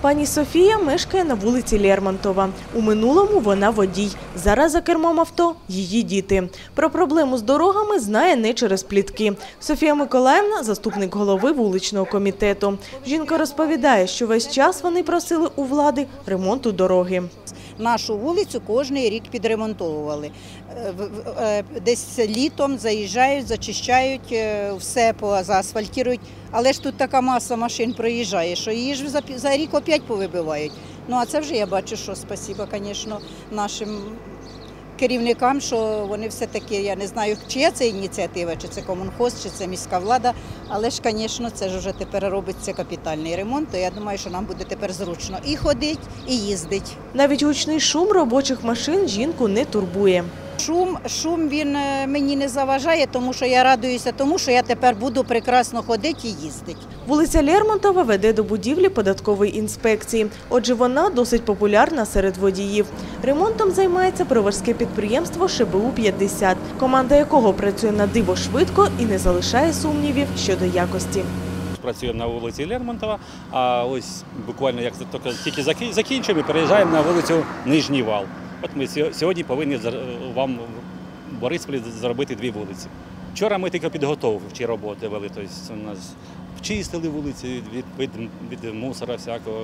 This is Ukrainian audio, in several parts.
Пані Софія мешкає на вулиці Лермонтова. У минулому вона водій. Зараз за кермом авто її діти. Про проблему з дорогами знає не через плітки. Софія Миколаївна – заступник голови вуличного комітету. Жінка розповідає, що весь час вони просили у влади ремонту дороги. Нашу вулицю кожний рік підремонтовували. Е, е, Десь літом заїжджають, зачищають, е, все заасфальтірують. Але ж тут така маса машин проїжджає, що її ж за рік опять повибивають. Ну а це вже я бачу, що спасіба, звісно, нашим керівникам, що вони все-таки, я не знаю, чия це ініціатива, чи це комунхоз, чи це міська влада. Але ж, звісно, це ж вже тепер робиться капітальний ремонт. То я думаю, що нам буде тепер зручно і ходить, і їздить. Навіть гучний шум робочих машин жінку не турбує. Шум, шум він е, мені не заважає, тому що я радуюся тому, що я тепер буду прекрасно ходити і їздити. Вулиця Лермонтова веде до будівлі податкової інспекції. Отже, вона досить популярна серед водіїв. Ремонтом займається приварське підприємство ШБУ-50, команда якого працює на диво швидко і не залишає сумнівів щодо якості. Працюємо на вулиці Лермонтова, а ось буквально як тільки тільки заки- закінчуємо, переїжджаємо на вулицю Нижній Вал. От ми сьогодні повинні вам в Борисполі зробити дві вулиці. Вчора ми тільки підготовчі роботи вели, тобто у нас чистили вулиці від, від, від мусора всякого,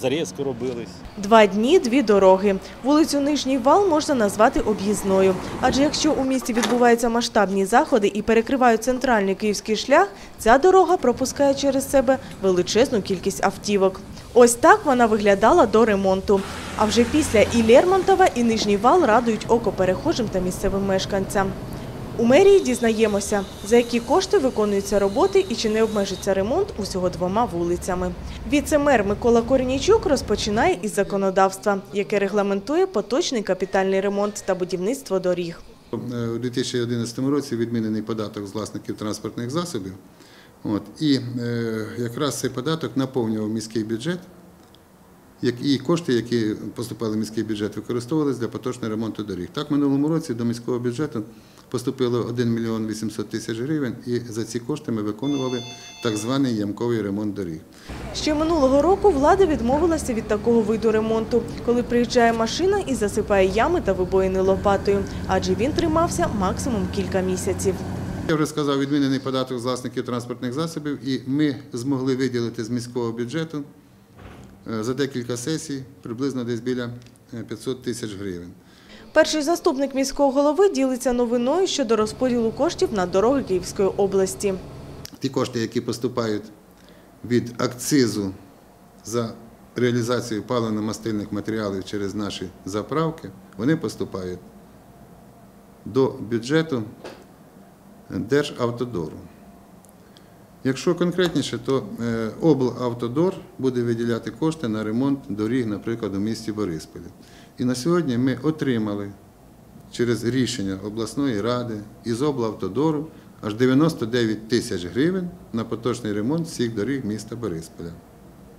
зарізку робили. Два дні, дві дороги. Вулицю Нижній Вал можна назвати об'їзною. Адже якщо у місті відбуваються масштабні заходи і перекривають центральний київський шлях, ця дорога пропускає через себе величезну кількість автівок. Ось так вона виглядала до ремонту. А вже після і Лермонтова, і Нижній Вал радують око перехожим та місцевим мешканцям. У мерії дізнаємося, за які кошти виконуються роботи і чи не обмежиться ремонт усього двома вулицями. Віце-мер Микола Корнійчук розпочинає із законодавства, яке регламентує поточний капітальний ремонт та будівництво доріг. У 2011 році відмінений податок з власників транспортних засобів. От, і е, якраз цей податок наповнював міський бюджет, як, і кошти, які поступали в міський бюджет, використовувалися для поточного ремонту доріг. Так, минулому році до міського бюджету поступило 1 мільйон 800 тисяч гривень, і за ці кошти ми виконували так званий ямковий ремонт доріг. Ще минулого року влада відмовилася від такого виду ремонту, коли приїжджає машина і засипає ями та вибоїни лопатою, адже він тримався максимум кілька місяців. Я вже сказав, відмінений податок з власників транспортних засобів, і ми змогли виділити з міського бюджету е, за декілька сесій приблизно десь біля е, 500 тисяч гривень. Перший заступник міського голови ділиться новиною щодо розподілу коштів на дороги Київської області. Ті кошти, які поступають від акцизу за реалізацію паливно-мастильних матеріалів через наші заправки, вони поступають до бюджету Державтодору. Якщо конкретніше, то е, облавтодор буде виділяти кошти на ремонт доріг, наприклад, у місті Борисполі. І на сьогодні ми отримали через рішення обласної ради із облавтодору аж 99 тисяч гривень на поточний ремонт всіх доріг міста Борисполя.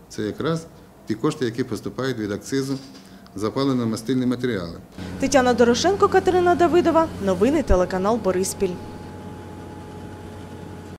Це якраз ті кошти, які поступають від акцизу за паливно-мастильні матеріали. Тетяна Дорошенко, Катерина Давидова. Новини телеканал Бориспіль.